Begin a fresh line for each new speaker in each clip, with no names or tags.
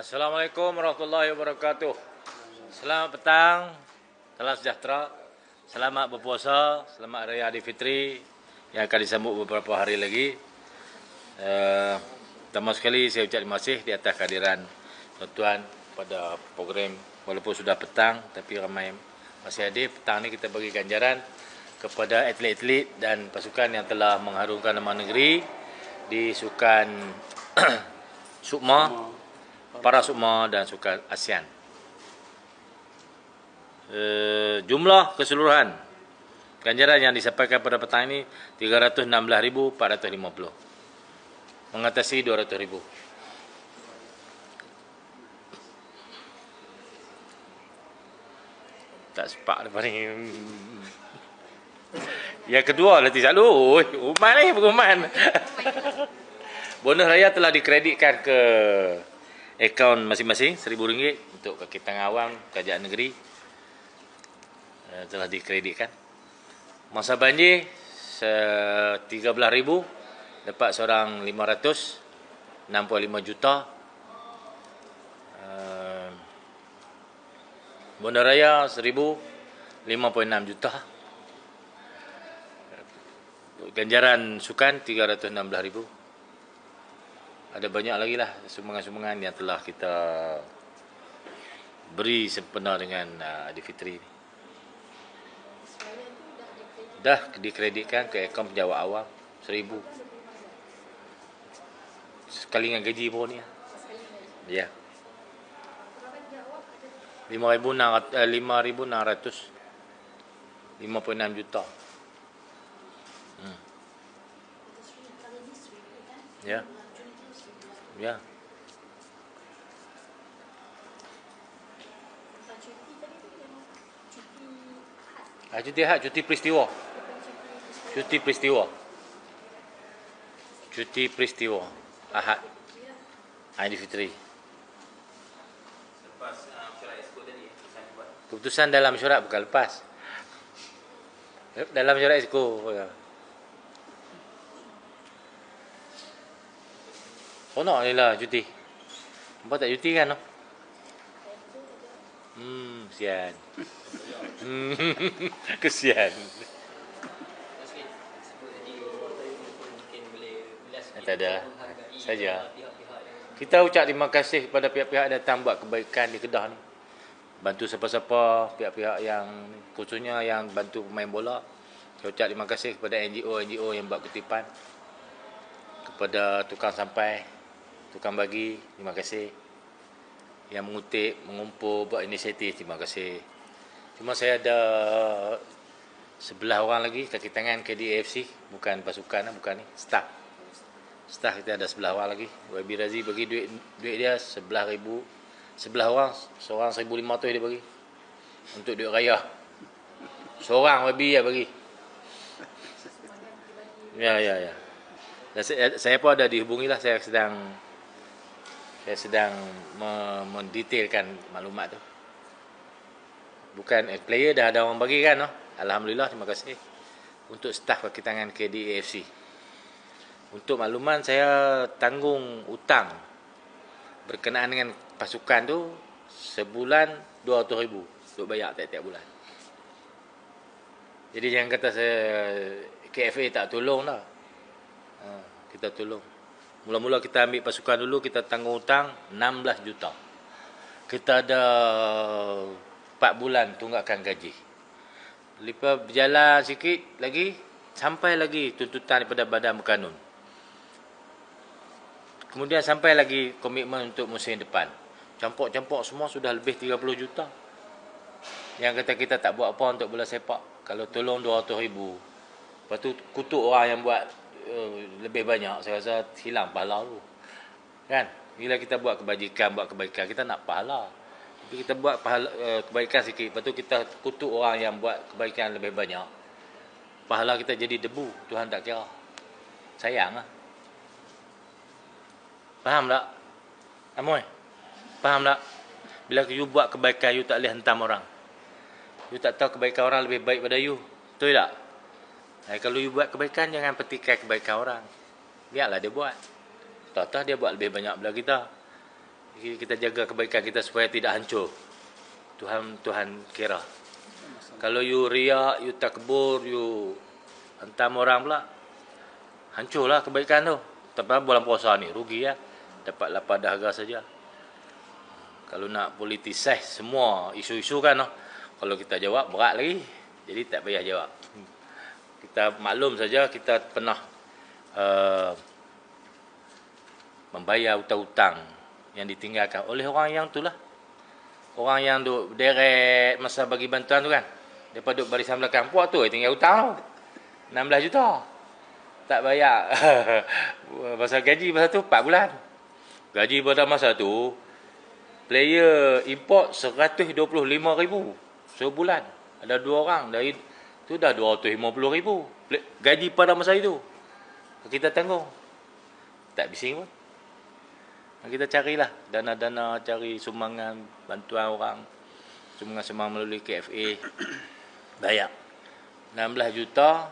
Assalamualaikum warahmatullahi wabarakatuh. Selamat petang, salam sejahtera, selamat berpuasa, selamat Raya Aidilfitri yang akan disambut beberapa hari lagi. Uh, pertama sekali saya ucap terima kasih di atas kehadiran tuan-tuan pada program walaupun sudah petang tapi ramai masih hadir. Petang ni kita bagi ganjaran kepada atlet-atlet dan pasukan yang telah mengharumkan nama negeri di sukan Sukma para sukma dan sukan ASEAN. Uh, jumlah keseluruhan ganjaran yang disampaikan pada petang ini 316,450. Mengatasi 200,000. Tak sepak lepas ni. Yang kedua, Letih Syalu. Uman ni, Uman. Bonus raya telah dikreditkan ke akaun masing-masing RM1,000 untuk kekitangan awam kerajaan negeri uh, telah dikreditkan. Masa banjir RM13,000 dapat seorang RM565 juta. Uh, Bonda Raya RM1,056 juta. Ganjaran sukan RM316,000 ada banyak lagi lah sumbangan-sumbangan yang telah kita beri sempena dengan uh, Aidilfitri ni. Dah dikreditkan ke akaun penjawat awam seribu. Sekali dengan gaji pun ni. Ya. Lima ribu eh, lima ribu enam ratus lima puluh enam juta. Hmm. Ya. Yeah. Ya. Ah, cuti hak, cuti peristiwa. Cuti peristiwa. Cuti peristiwa. Ahad. Aidilfitri. Lepas uh, mesyuarat esko tadi, keputusan dalam mesyuarat bukan lepas. Dalam mesyuarat esko. Seronok ni lah cuti. Nampak tak cuti kan? Hmm, kesian. Hmm, kesian. Tak ada. Saja. Kita ucap terima kasih kepada pihak-pihak datang buat kebaikan di Kedah ni. Bantu siapa-siapa, pihak-pihak yang khususnya yang bantu pemain bola. Saya ucap terima kasih kepada NGO-NGO yang buat kutipan. Kepada tukang sampai, tukang bagi terima kasih. Yang mengutip mengumpul buat inisiatif terima kasih. Cuma saya ada sebelah orang lagi kaki tangan KDAFC bukan pasukan bukan ni staff. Staff kita ada sebelah orang lagi. YB Razi bagi duit duit dia sebelah ribu sebelah orang seorang seribu lima tu dia bagi. Untuk duit raya. Seorang YB ya bagi. Ya ya ya. Saya, saya pun ada dihubungi lah saya sedang saya sedang mendetailkan maklumat tu. Bukan eh, player dah ada orang bagi kan no? Alhamdulillah terima kasih untuk staf kaki tangan KDAFC. Untuk makluman saya tanggung hutang berkenaan dengan pasukan tu sebulan 200 ribu untuk bayar tiap-tiap bulan. Jadi jangan kata saya KFA tak tolong lah. Ha, kita tolong. Mula-mula kita ambil pasukan dulu, kita tanggung hutang 16 juta. Kita ada 4 bulan tunggakan gaji. Lepas berjalan sikit lagi, sampai lagi tuntutan daripada badan berkanun. Kemudian sampai lagi komitmen untuk musim depan. Campur-campur semua sudah lebih 30 juta. Yang kata kita tak buat apa untuk bola sepak. Kalau tolong 200 ribu. Lepas tu kutuk orang yang buat Eh, lebih banyak. Saya rasa hilang pahala tu. Kan? Bila kita buat kebajikan buat kebaikan kita nak pahala. Tapi kita buat pahala, uh, kebaikan sikit lepas tu kita kutuk orang yang buat kebaikan lebih banyak pahala kita jadi debu. Tuhan tak kira. Sayang lah. Faham tak? Amoy? Faham tak? Bila you buat kebaikan you tak boleh hentam orang. You tak tahu kebaikan orang lebih baik pada you. Betul tak Eh, kalau you buat kebaikan, jangan petikai kebaikan orang. Biarlah dia buat. Tahu-tahu dia buat lebih banyak daripada kita. Jadi kita jaga kebaikan kita supaya tidak hancur. Tuhan Tuhan kira. Kalau you riak, you takbur, you hentam orang pula, hancurlah kebaikan tu. Tapi bulan puasa ni rugi ya. Dapat lapar dahaga saja. Kalau nak politisize semua isu-isu kan. Kalau kita jawab berat lagi. Jadi tak payah jawab. Kita maklum saja kita pernah uh, membayar hutang-hutang yang ditinggalkan oleh orang yang itulah. Orang yang duk deret masa bagi bantuan tu kan. Depa duk barisan belakang puak tu tinggal hutang tu. 16 juta. Tak bayar. Pasal gaji masa tu 4 bulan. Gaji pada masa tu player import 125,000 sebulan. Ada dua orang dari tu dah 250,000 gaji pada masa itu. Kita tanggung. Tak bising pun. Kita carilah dana-dana cari sumbangan bantuan orang. Sumbangan-sumbangan melalui KFA. Bayar. 16 juta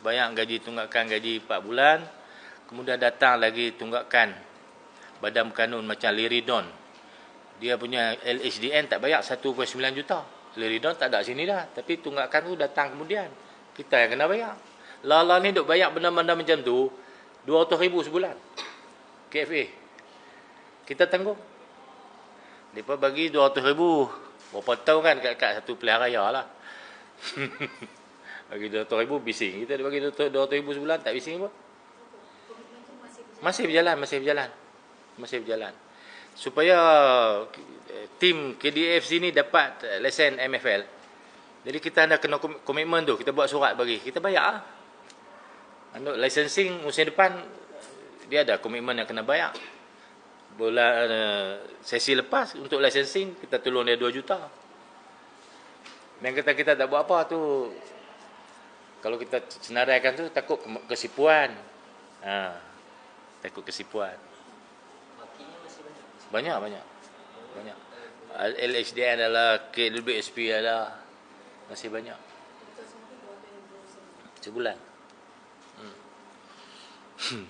bayar gaji tunggakan gaji 4 bulan. Kemudian datang lagi tunggakan badan kanun macam Liridon. Dia punya LHDN tak bayar 1.9 juta. Liridon tak ada sini dah. Tapi tunggakan tu datang kemudian. Kita yang kena bayar. Lala ni duk bayar benda-benda macam tu. 200 ribu sebulan. KFA. Kita tanggung. Mereka bagi 200 ribu. Berapa tahun kan kat-kat satu pilihan raya lah. bagi 200 ribu bising. Kita bagi 200 ribu sebulan tak bising apa. Masih berjalan, masih berjalan. Masih berjalan. Supaya eh, tim KDF sini dapat lesen MFL. Jadi kita ada kena komitmen tu. Kita buat surat bagi. Kita bayar lah. Untuk licensing musim depan, dia ada komitmen yang kena bayar bulan uh, sesi lepas untuk licensing kita tolong dia 2 juta. Yang kata kita tak buat apa tu kalau kita senaraikan tu takut kesipuan. Ha. Takut kesipuan. Banyak banyak. Banyak. LHDN adalah KWSP adalah masih banyak. Sebulan. Hmm.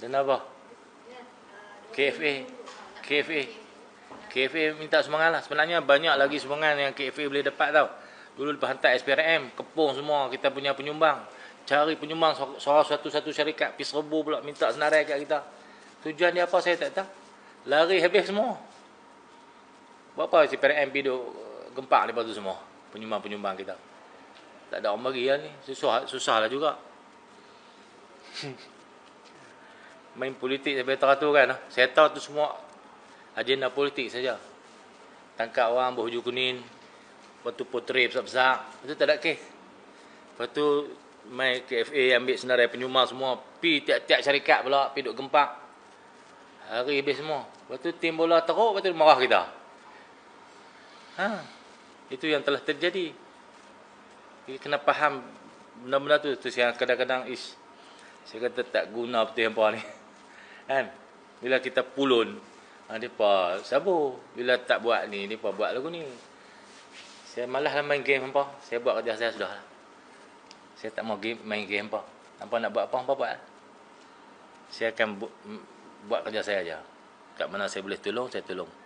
Dan apa? KFA. KFA. KFA minta sumbangan lah. Sebenarnya banyak lagi sumbangan yang KFA boleh dapat tau. Dulu lepas hantar SPRM, kepung semua kita punya penyumbang. Cari penyumbang seorang satu-satu syarikat. Pis rebu pula minta senarai kat kita. Tujuan dia apa saya tak tahu. Lari habis semua. Berapa SPRM pergi duk gempak lepas tu semua. Penyumbang-penyumbang kita. Tak ada orang bagi lah ni. Susah, susah lah juga. main politik sampai teratur kan. Saya tahu tu semua agenda politik saja. Tangkap orang berhujung kuning. Lepas tu potret besar-besar. Itu tak ada kes. Lepas tu main KFA ambil senarai penyumar semua. Pi tiap-tiap syarikat pula. Pi duk gempak. Hari habis semua. Lepas tu tim bola teruk. Lepas tu marah kita. Ha. Itu yang telah terjadi. Kita kena faham benda-benda tu. Terus yang kadang-kadang is. Saya kata tak guna betul yang ni. Kan? Bila kita pulun, ha, depa sabu. Bila tak buat ni, depa buat lagu ni. Saya malas lah main game apa. Saya buat kerja saya sudah lah. Saya tak mau game, main game apa. Apa nak buat apa, apa buat. Saya akan bu buat kerja saya aja. Kat mana saya boleh tolong, saya tolong.